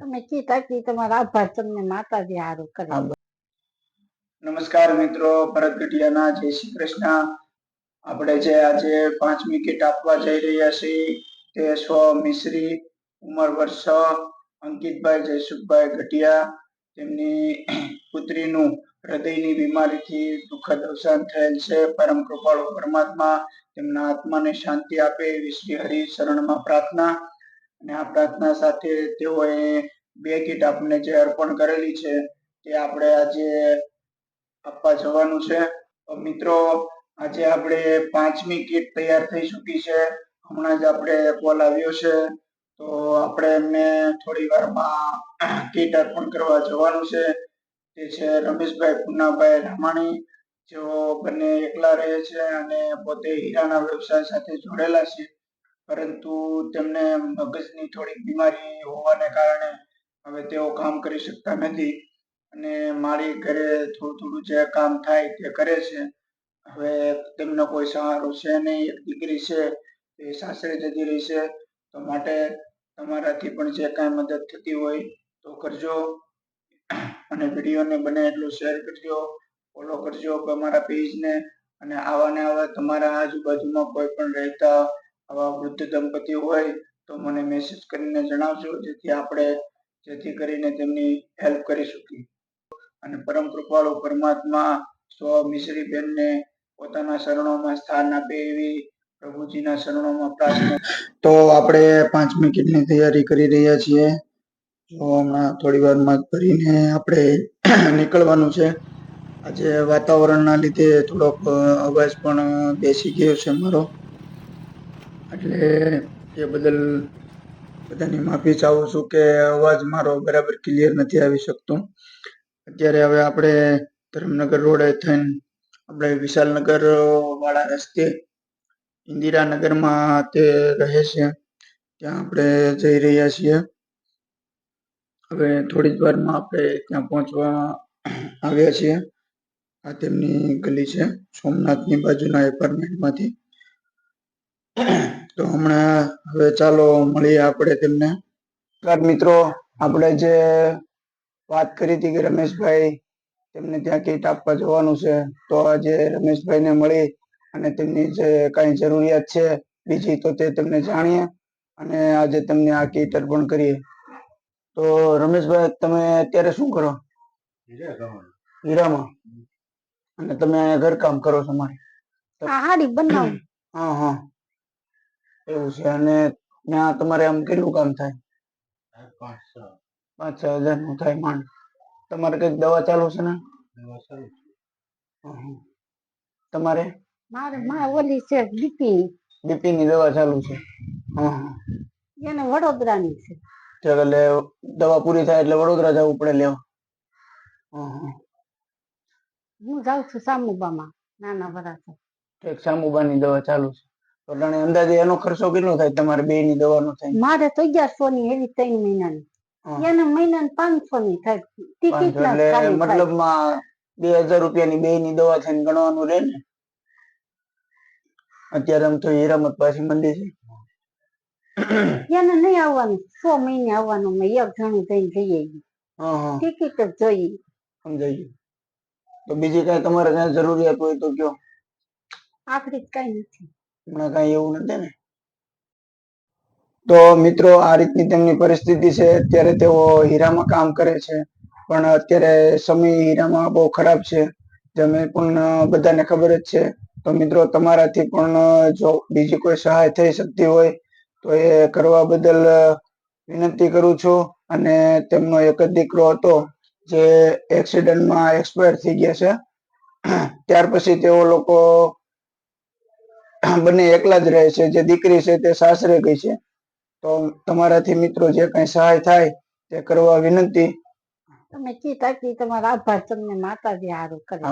તમે કીધા કે તમારા આભાર તમને માતાજી હારું કરે. નમસ્કાર મિત્રો, ભરત ગઢિયાના, જય શ્રી કૃષ્ણ. આપણે જે આજે પાંચમી કીટ આપવા જઈ રહ્યા છીએ તે સ્વ મિશ્રી ઉંમર વર્ષ અંકિતભાઈ જયસુખભાઈ ગઢિયા. તેમની પુત્રીનું હૃદયની બીમારીથી દુઃખદ અવસાન થયેલ છે. પરમ કૃપાળુ પરમાત્મા તેમના આત્માને શાંતિ આપે એવી શ્રી હરિ શરણમાં પ્રાર્થના. અને આ પ્રાર્થના સાથે તેઓએ બે કીટ આપણને જે અર્પણ કરેલી છે, તે આપણે આજે આપવા જવાનું છે. મિત્રો, આજે આપણે પાંચમી કીટ તૈયાર થઈ ચૂકી છે. હમણાં જ આપણે કોલ આવ્યો છે. તો આપણે એમને થોડી વારમાં કીટ અર્પણ કરવા જવાનું છે. તે છે રમેશભાઈ પુનાભાઈ રામાણી. જેઓ બંને એકલા રહે છે અને પોતે હીરાના વ્યવસાય સાથે જોડેલા છે. પરંતુ તેમને મગજની થોડીક બીમારી હોવાને કારણે હવે તેઓ કામ કરી શકતા નથી અને મારી ઘરે થોડું થોડું જે કામ થાય તે કરે છે. હવે તેમનો કોઈ સહારો છે નહીં, એક દીકરી છે, એ સાસરે જતી રહી છે, તો માટે તમારાથી પણ જે કાંઈ મદદ થતી હોય તો કરજો અને વિડીયોને બને એટલું શેર કરજો, ફોલો કરજો અમારા પેજને અને આવા ને આવા તમારા આજુબાજુમાં કોઈ પણ રહેતા આવા વૃદ્ધ દંપતી હોય તો મને મેસેજ કરીને જણાવજો, જેથી આપણે જેથી કરીને તેમની હેલ્પ કરી શકીએ. અને પરમ કૃપાળુ પરમાત્મા સ્વ મિશ્રી બેનને પોતાના શરણોમાં સ્થાન આપે એવી પ્રભુજીના શરણોમાં પ્રાર્થના. તો આપણે પાંચમી કીટની તૈયારી કરી રહ્યા છીએ. તો હમણાં થોડી વારમાં ભરીને આપણે નીકળવાનું છે. આજે વાતાવરણના લીધે થોડોક અવાજ પણ બેસી ગયો છે મારો. એટલે એ બદલ બધાની માફી ચાહું છું કે અવાજ મારો બરાબર ક્લિયર નથી આવી શકતો. અત્યારે હવે આપણે ધર્મનગર રોડે થઈને આપણે વિશાલનગર વાળા રસ્તે ઇન્દિરાનગરમાં તે રહે છે. ત્યાં આપણે જઈ રહ્યા છીએ. હવે થોડી જ વારમાં આપણે ત્યાં પહોંચવા આવ્યા છીએ. આ તેમની ગલી છે. સોમનાથની બાજુના એપાર્ટમેન્ટમાંથી તો હમણાં હવે ચાલો મળીએ આપણે તેમને. મિત્રો આપણે જે વાત કરી હતી કે રમેશભાઈ તેમને ત્યાં કીટ આપવા જવાનું છે તો આજે રમેશભાઈને મળી અને તેમની જે કાંઈ જરૂરિયાત છે બીજી તો તે તમને જાણીએ અને આજે તમને આ કીટ અર્પણ કરીએ. તો રમેશભાઈ તમે અત્યારે શું કરો? હીરામાં. અને તમે ઘરકામ કરો છો મારે. આ હાડી હા હા. એવું છે. અને ત્યાં તમારે આમ કેટલું કામ થાય? પાંચ છ હજારનું થાય માંડ. તમારે કંઈક દવા ચાલુ છે ને? હં, હં. તમારે? મારે માં ઓલી છે બીપી. બીપી ની દવા ચાલુ છે. હં, હં. એને વડોદરાની છે. તો એટલે દવા પૂરી થાય એટલે વડોદરા જવું પડે લેવા. હં, હં. હું જાઉં છું સામુબામાં નાના વરાછા. ઠીક સામુબાની દવા ચાલુ છે. તો જાણે અંદાજે એનો ખર્ચો કેટલો થાય? તમારે બે ની દવાનો થાય? મારે તો અગિયારસો ની એવી ત્રણ મહિનાની. ની એને મહિનાની પાંચસો ની થાય. ટિકિટ એટલે મતલબમાં બે હજાર રૂપિયાની બે ની દવા થઈને ગણવાનું રહે ને? અત્યારે આમ તો હીરામત પાછી મંદી છે. એને નહીં આવવાનું. સો મહિને આવવાનું. મેં એક જણું જઈને જઈ આવી ટિકિટ જ જોઈ સમજાઈ તો બીજી કઈ તમારે કઈ જરૂરિયાત હોય તો કયો? આખરી કઈ નથી. હમણાં કઈ એવું નથી ને. તો મિત્રો આ રીતની તેમની પરિસ્થિતિ છે. અત્યારે તેઓ હીરામાં કામ કરે છે. પણ અત્યારે સમય હીરામાં બહુ ખરાબ છે. તમે પણ બધાને ખબર જ છે. તો મિત્રો તમારાથી પણ જો બીજી કોઈ સહાય થઈ શકતી હોય, તો એ કરવા બદલ વિનંતી કરું છું. અને તેમનો એક જ દીકરો હતો, જે એક્સિડન્ટમાં એક્સપાયર થઈ ગયા છે. ત્યાર પછી તેઓ લોકો બંને એકલા જ રહે છે જે દીકરી છે તે સાસરે ગઈ છે. તો તમારાથી મિત્રો જે કઈ સહાય થાય તે કરવા વિનંતી. તમે કીધા કે તમારા આભાર તમને માતાજી હારું કરે.